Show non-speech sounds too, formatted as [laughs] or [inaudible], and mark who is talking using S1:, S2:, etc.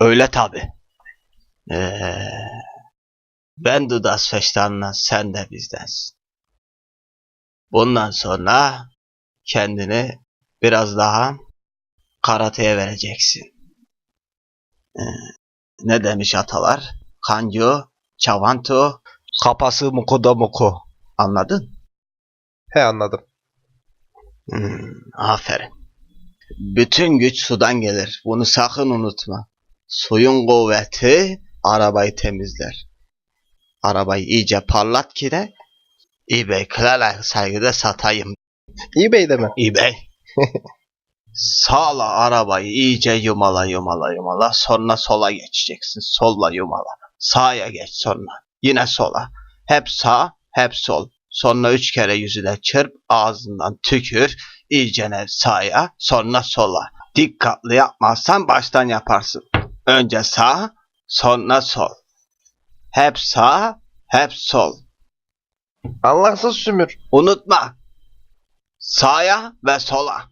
S1: Öyle tabi. Ee, ben Dudas Feştan'la sen de bizdensin. Bundan sonra kendini biraz daha karateye vereceksin. Ee, ne demiş atalar? Kancu, çavantu, kapası muku. Anladın?
S2: He anladım.
S1: Hmm, aferin. Bütün güç sudan gelir. Bunu sakın unutma. Suyun kuvveti arabayı temizler. Arabayı iyice parlat ki de eBay Kral saygıda satayım.
S2: eBay'de mi?
S1: eBay. [laughs] Sağla arabayı iyice yumala yumala yumala. Sonra sola geçeceksin. Solla yumala. Sağa geç sonra. Yine sola. Hep sağ, hep sol. Sonra üç kere yüzüne çırp, ağzından tükür, iyicene sağa, sonra sola. Dikkatli yapmazsan baştan yaparsın. Önce sağ, sonra sol. Hep sağ, hep sol.
S2: Allahsız sümür.
S1: Unutma. Sağa ve sola.